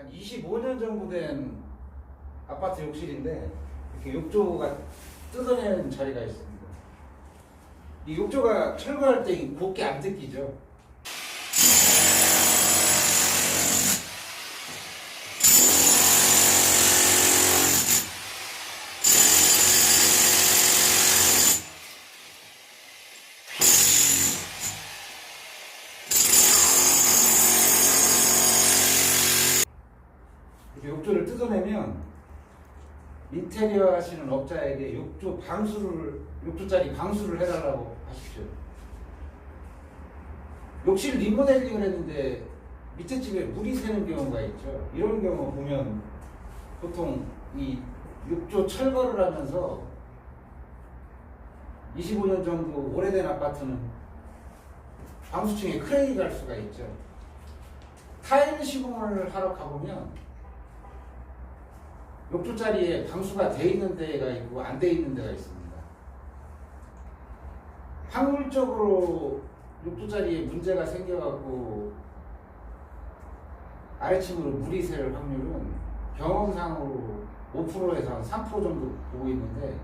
한 25년 정도 된 아파트 욕실인데 이렇게 욕조가 뜯어내는 자리가 있습니다. 이 욕조가 철거할 때 곱게 안 뜯기죠. 욕조를 뜯어내면 인테리어 하시는 업자에게 욕조 방수를 욕조짜리 방수를 해달라고 하십시오. 욕실 리모델링을 했는데 밑에 집에 물이 새는 경우가 있죠. 이런 경우 보면 보통 이 욕조 철거를 하면서 25년 정도 오래된 아파트는 방수층에 크레이 갈 수가 있죠. 타일 시공을 하러 가보면 욕조 자리에 방수가 돼 있는 데가 있고 안 돼 있는 데가 있습니다. 확률적으로 욕조 자리에 문제가 생겨갖고 아래층으로 물이 새 확률은 경험상으로 5%에서 한 3% 정도 보고 있는데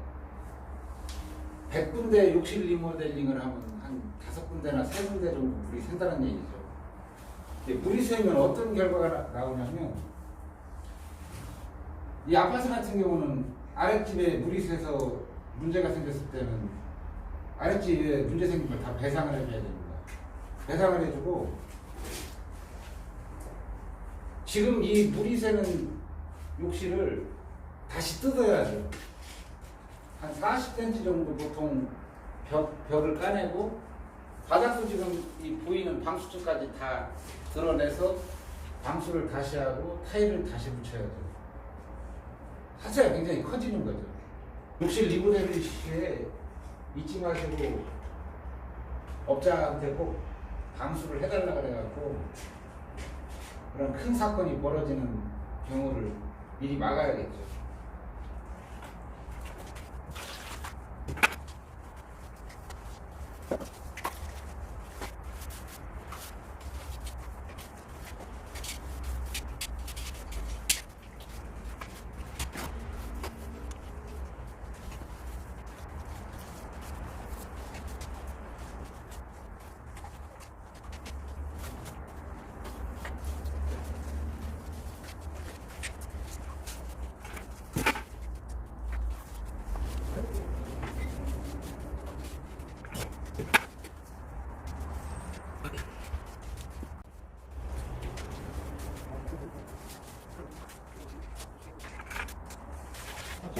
100군데 욕실 리모델링을 하면 한 5군데나 3군데 정도 물이 샌다는 얘기죠. 물이 새면 어떤 결과가 나- 나오냐면 이 아파트 같은 경우는 아랫집에 물이 새서 문제가 생겼을 때는 아랫집에 문제 생긴 걸 다 배상을 해줘야 됩니다. 배상을 해주고 지금 이 물이 새는 욕실을 다시 뜯어야죠. 한 40cm 정도 보통 벽, 벽을 까내고 바닥도 지금 이 보이는 방수층까지 다 드러내서 방수를 다시 하고 타일을 다시 붙여야 돼요. 하체가 굉장히 커지는 거죠. 욕실 리모델링 시에 잊지 마시고 업자한테 꼭 방수를 해달라 그래갖고 그런 큰 사건이 벌어지는 경우를 미리 막아야겠죠.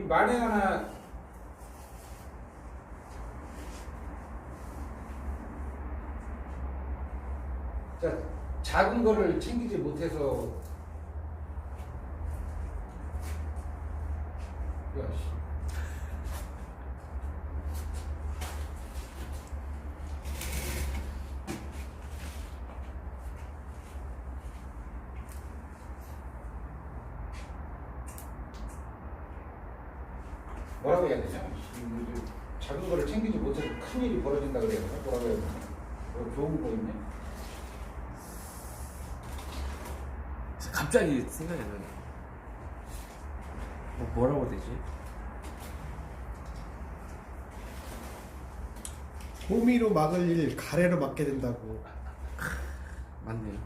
이 만에 하나 자 작은 거를 챙기지 못해서 야 씨. 뭐라고 해야 되냐? 이- 이- 작은 거를 챙기지 못해서 큰 일이 벌어진다 되나? 뭐라고 해야 되나? 뭐 좋은 거 있네. 갑자기 생각이 나네. 뭐 뭐라고 해야 되지? 호미로 막을 일 가래로 막게 된다고. 맞네요.